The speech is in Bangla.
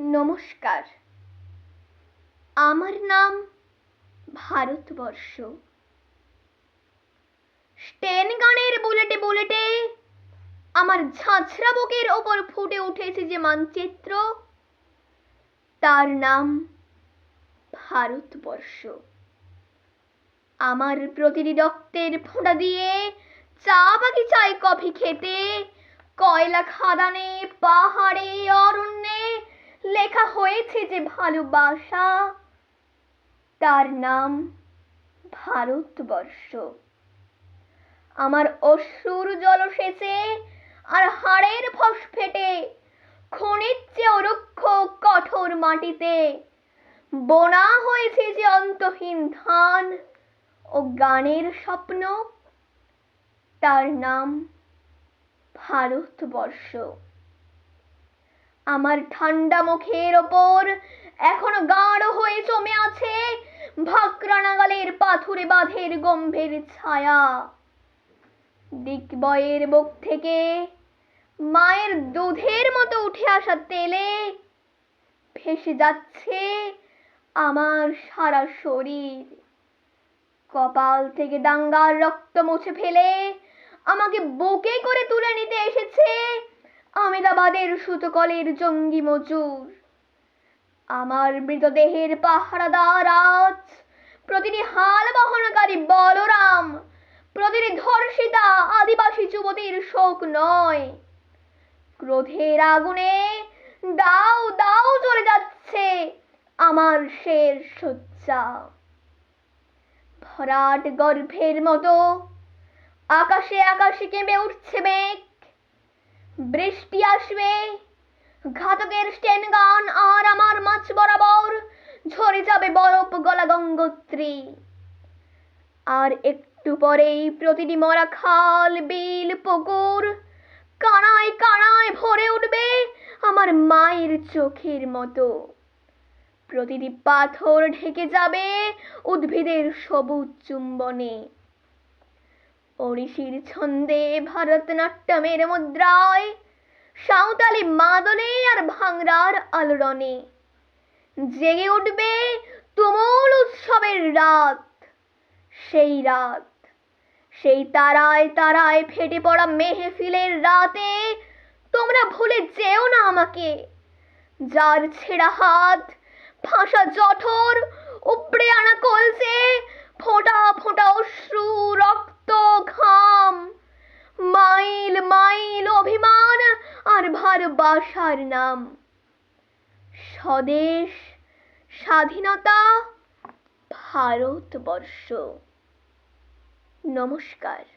নমস্কার। আমার নাম ভারতবর্ষ। স্টেন গানের বুলেটে বুলেটে আমার ঝাঁঝরা বুকের ওপর ফুটে উঠেছে যে মানচিত্র, তার নাম ভারতবর্ষ। আমার প্রতিটি রক্তের ফোঁটা দিয়ে চা বাগিচায় কফি খেতে, কয়লা খাদানে, পাহাড়ে লেখা হয়েছে যে ভালোবাসা, তার নাম ভারতবর্ষ। আমার অশ্রুর জলসেচে আর হাড়ের ফসফেটে খনির চেয়েও রুক্ষ কঠোর মাটিতে। বোনা হয়েছে যে অন্তহীন ধান ও গানের স্বপ্ন, তার নাম ভারতবর্ষ। আমার ঠান্ডা মুখের ওপর এখনও গাঢ় হয়ে জমে আছে ভাকরা নাগালের পাথুরে বাঁধের গম্ভীর ছায়া। দিকবয়ের বুক থেকে মায়ের দুধের মতো উঠে আসা তেলে ভেসে যাচ্ছে আমার সারা শরীর। কপাল থেকে দাঙ্গার রক্ত মুছে ফেলে আমাকে বুকে করে তুলে নিতে এসেছে আমেদাবাদের সুতকলের জঙ্গি মজুর। আমার মৃতদেহের পাহারাদার আজ প্রতিটি হাল বহনকারী বলরাম প্রতিটি ধর্ষিতা আদিবাসী যুবতীর শোক নয়। ক্রোধের আগুনে দাও দাও চলে যাচ্ছে আমার শের শয্যা। ভরাট গর্ভের মতো আকাশে আকাশে কেঁপে উঠছে মেঘ বৃষ্টি আসবে। ঘাতকের স্টেন গান আর আমার মাছ বরাবর ঝরে যাবে বরফ গলা গঙ্গোত্রী। আর একটু পরেই প্রতিটি মরা খাল, বিল, পুকুর কানায় কানায় ভরে উঠবে আমার মায়ের চোখের মতো। প্রতিটি পাথর ঢেকে যাবে উদ্ভিদের সবুজ চুম্বনে। ওড়িশির ছন্দে ভারতনাট্যমের মুদ্রায়, সাঁওতালি মাদলে আর ভাংরার আলোড়নে। জেগে উঠবে তুমুল উৎসবের রাত, সেই রাত। সেই তারায় তারায় ফেটে পড়া মেহফিলের রাতে তোমরা ভুলে যেও না আমাকে। যার ছেঁড়া হাত ফাঁসা জঠর, উপড়ে আনা কলসে ফোঁটা ফোঁটা অশ্রু, রক্ত আর বাসার নাম। স্বদেশ স্বাধীনতা ভারতবর্ষ। নমস্কার।